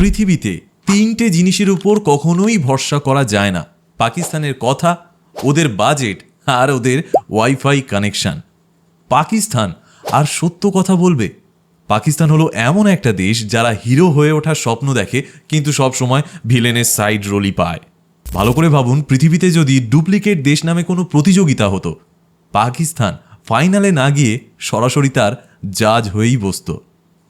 পৃথিবীতে তিনটে জিনিসের উপর কখনোই ভরসা করা যায় না। পাকিস্তানের কথা, ওদের বাজেট আর ওদের ওয়াইফাই কানেকশন। পাকিস্তান আর সত্য কথা বলবে? পাকিস্তান হলো এমন একটা দেশ যারা হিরো হয়ে ওঠার স্বপ্ন দেখে, কিন্তু সব সময় ভিলেনের সাইড রোলই পায়। ভালো করে ভাবুন, পৃথিবীতে যদি ডুপ্লিকেট দেশ নামে কোনো প্রতিযোগিতা হতো, পাকিস্তান ফাইনালে না গিয়ে সরাসরি তার জাজ হয়েই বসত।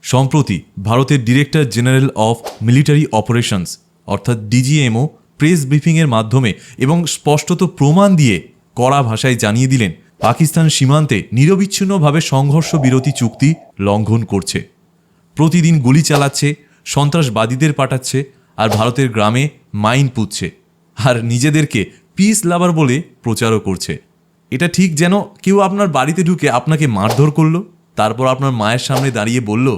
সম্প্রতি ভারতের director general of military operations অর্থাৎ ডিজিএমও প্রেস ব্রিফিংয়ের মাধ্যমে এবং স্পষ্টত প্রমাণ দিয়ে কড়া ভাষায় জানিয়ে দিলেন, পাকিস্তান সীমান্তে নিরবিচ্ছিন্নভাবে সংঘর্ষ বিরতি চুক্তি লঙ্ঘন করছে। প্রতিদিন গুলি চালাচ্ছে, সন্ত্রাসবাদীদের পাঠাচ্ছে আর ভারতের গ্রামে মাইন পুঁতছে আর নিজেদেরকে পিস লাভার বলে প্রচারও করছে। এটা ঠিক যেন কেউ আপনার বাড়িতে ঢুকে আপনাকে মারধর করল, তারপর আপনার মায়ের সামনে দাঁড়িয়ে বলল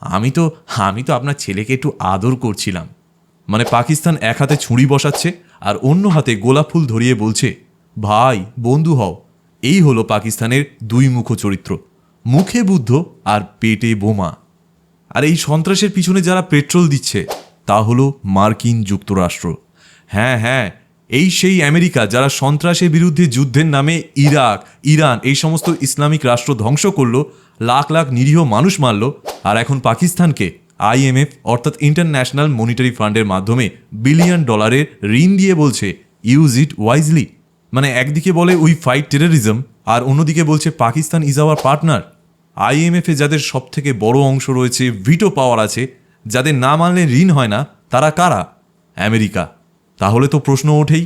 আমি তো আমি তো আপনার ছেলেকে একটু আদর করছিলাম। মানে পাকিস্তান এক হাতে ছুরি বসাচ্ছে আর অন্য হাতে গোলাপ ফুল ধরিয়ে বলছে, ভাই, বন্ধু হও। এই হলো পাকিস্তানের দুই মুখ চরিত্র, মুখে বুদ্ধ আর পেটে বোমা। আর এই সন্ত্রাসের পিছনে যারা পেট্রোল দিচ্ছে, তা হলো মার্কিন যুক্তরাষ্ট্র। হ্যাঁ হ্যাঁ এই সেই আমেরিকা যারা সন্ত্রাসের বিরুদ্ধে যুদ্ধের নামে ইরাক, ইরান এই সমস্ত ইসলামিক রাষ্ট্র ধ্বংস করল, লাখ লাখ নিরীহ মানুষ মারল আর এখন পাকিস্তানকে আইএমএফ অর্থাৎ ইন্টারন্যাশনাল মনিটারি ফান্ডের মাধ্যমে বিলিয়ন ডলারের ঋণ দিয়ে বলছে ইউজ ইট ওয়াইজলি মানে একদিকে বলে উই ফাইট টেররিজম আর অন্যদিকে বলছে পাকিস্তান ইজ আওয়ার পার্টনার আইএমএফে যাদের সব থেকে বড় অংশ রয়েছে, ভিটো পাওয়ার আছে, যাদের না মানলে ঋণ হয় না, তারা কারা? আমেরিকা। তাহলে তো প্রশ্ন ওঠেই।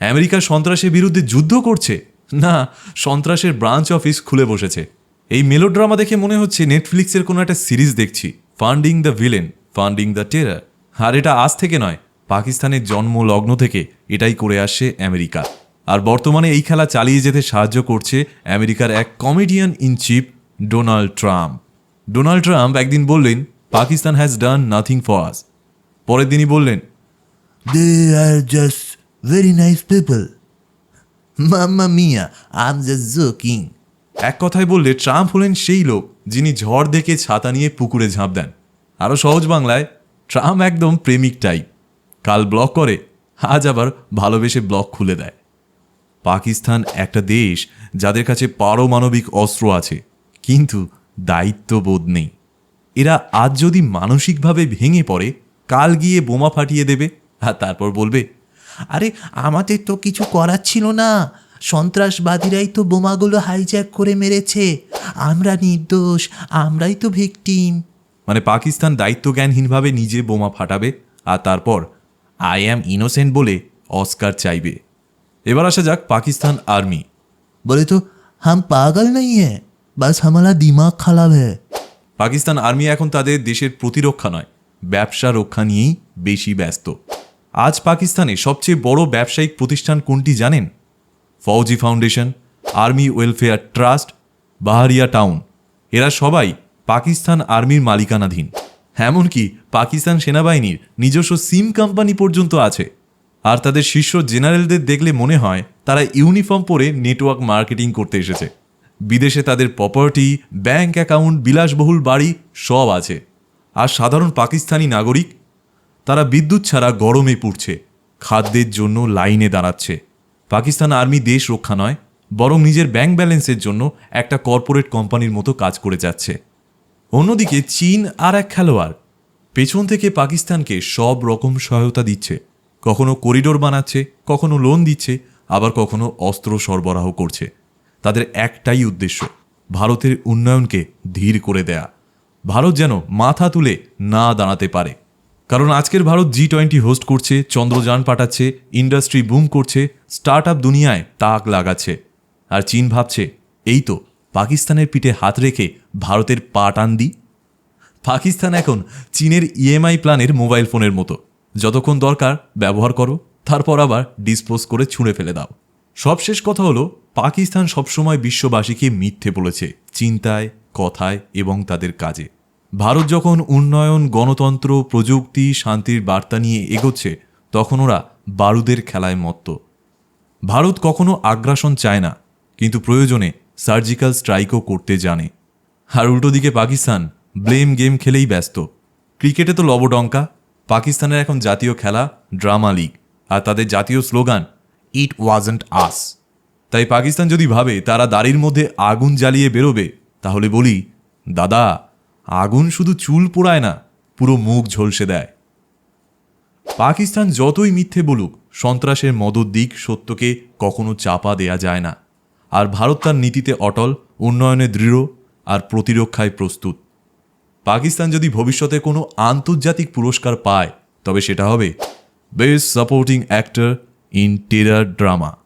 আমেরিকা সন্ত্রাসের বিরুদ্ধে যুদ্ধ করছে? না, সন্ত্রাসের ব্রাঞ্চ অফিস খুলে বসেছে। এই মেলোড্রামা দেখে মনে হচ্ছে নেটফ্লিক্সের কোনো একটা সিরিজ দেখছি। Funding the villain funding the terror আর এটা আজ থেকে নয়, পাকিস্তানের জন্ম লগ্ন থেকে এটাই করে আসছে আমেরিকা। আর বর্তমানে এই খেলা চালিয়ে যেতে সাহায্য করছে আমেরিকার এক comedian in chief Donald Trump Donald Trump একদিন বললেন Pakistan has done nothing for us পরের দিনই বললেন They are just very nice people. Mamma mia, I'm just joking. এক কথায় বললে ট্রাম্প হলেন সেই লোক যিনি ঝড় দেখে ছাতা নিয়ে পুকুরে ঝাঁপ দেন। আরও সহজ বাংলায় ট্রাম্প একদম প্রেমিক টাইপ। কাল ব্লক করে আজ আবার ভালোবেসে ব্লক খুলে দেয়। পাকিস্তান একটা দেশ যাদের কাছে পারমাণবিক অস্ত্র আছে কিন্তু দায়িত্ববোধ নেই। এরা আজ যদি মানসিকভাবে ভেঙে পড়ে কাল গিয়ে বোমা ফাটিয়ে দেবে। আর তারপর বলবে, আরে, আমাদের তো কিছু করার ছিল না। সন্ত্রাসবাদীরাই তো বোমাগুলো হাইজ্যাক করে মেরেছে। আমরা নির্দোষ, আমরাই তো ভিকটিম মানে পাকিস্তান দায়িত্বজ্ঞানহীনভাবে নিজে বোমা ফাটাবে আর তারপর আই অ্যাম ইনোসেন্ট বলে অস্কার চাইবে। এবার আসা যাক পাকিস্তান আর্মি। বলে তো, হাম পাগল নাই হ্যাঁ বাস হামালা দিমাগ খালাব হ্যাঁ। পাকিস্তান আর্মি এখন তাদের দেশের প্রতিরক্ষা নয়, ব্যবসা রক্ষা নিয়েই বেশি ব্যস্ত। আজ পাকিস্তানে সবচেয়ে বড় ব্যবসায়িক প্রতিষ্ঠান কোনটি জানেন? Fauji foundation, army welfare trust, Bahria town. এরা সবাই পাকিস্তান আর্মির মালিকানাধীন। এমনকি পাকিস্তান সেনাবাহিনীর নিজস্ব সিম কোম্পানি পর্যন্ত আছে। আর তাদের শীর্ষ জেনারেলদের দেখলে মনে হয় তারা ইউনিফর্ম পরে নেটওয়ার্ক মার্কেটিং করতে এসেছে। বিদেশে তাদের প্রপার্টি, ব্যাংক অ্যাকাউন্ট, বিলাসবহুল বাড়ি সব আছে। আর সাধারণ পাকিস্তানি নাগরিক তারা বিদ্যুৎ ছাড়া গরমে পুড়ছে, খাদ্যের জন্য লাইনে দাঁড়াচ্ছে। পাকিস্তান আর্মি দেশ রক্ষা নয়, বরং নিজের ব্যাংক ব্যালেন্সের জন্য একটা কর্পোরেট কোম্পানির মতো কাজ করে যাচ্ছে। অন্যদিকে চীন আর এক খেলোয়াড়, পেছন থেকে পাকিস্তানকে সব রকম সহায়তা দিচ্ছে। কখনো করিডোর বানাচ্ছে, কখনো লোন দিচ্ছে, আবার কখনো অস্ত্র সরবরাহ করছে। তাদের একটাই উদ্দেশ্য, ভারতের উন্নয়নকে ধীর করে দেয়া। ভারত যেন মাথা তুলে না দাঁড়াতে পারে। কারণ আজকের ভারত জি টোয়েন্টি হোস্ট করছে, চন্দ্রযান পাঠাচ্ছে ইন্ডাস্ট্রি বুম করছে স্টার্ট আপ দুনিয়ায় তাক লাগাচ্ছে। আর চীন ভাবছে, এই তো, পাকিস্তানের পিঠে হাত রেখে ভারতের পা টান দিই পাকিস্তান এখন চীনের ইএমআই প্ল্যানের মোবাইল ফোনের মতো। যতক্ষণ দরকার ব্যবহার করো, তারপর আবার ডিসপোজ করে ছুঁড়ে ফেলে দাও। সবশেষ কথা হলো, পাকিস্তান সবসময় বিশ্ববাসীকে মিথ্যে বলেছে, চিন্তায়, কথায় এবং তাদের কাজে। ভারত যখন উন্নয়ন, গণতন্ত্র, প্রযুক্তি, শান্তির বার্তা নিয়ে এগোচ্ছে, তখন ওরা বারুদের খেলায় মত্ত। ভারত কখনো আগ্রাসন চায় না, কিন্তু প্রয়োজনে সার্জিক্যাল স্ট্রাইকও করতে জানে। আর উল্টো দিকে পাকিস্তান ব্লেম গেম খেলেই ব্যস্ত। ক্রিকেটে তো লবডঙ্কা, পাকিস্তানের এখন জাতীয় খেলা ড্রামা লিগ, আর তাদের জাতীয় স্লোগান ইট ওয়াজেন্ট আস তাই পাকিস্তান যদি ভাবে তারা দাড়ির মধ্যে আগুন জ্বালিয়ে বেরোবে, তাহলে বলি, দাদা আগুন শুধু চুল পোড়ায় না, পুরো মুখ ঝলসে দেয়। পাকিস্তান যতই মিথ্যে বলুক, সন্ত্রাসের মদত দিক সত্যকে কখনো চাপা দেয়া যায় না। আর ভারত তার নীতিতে অটল, উন্নয়নে দৃঢ় আর প্রতিরক্ষায় প্রস্তুত। পাকিস্তান যদি ভবিষ্যতে কোনো আন্তর্জাতিক পুরস্কার পায়, তবে সেটা হবে best supporting actor in terror drama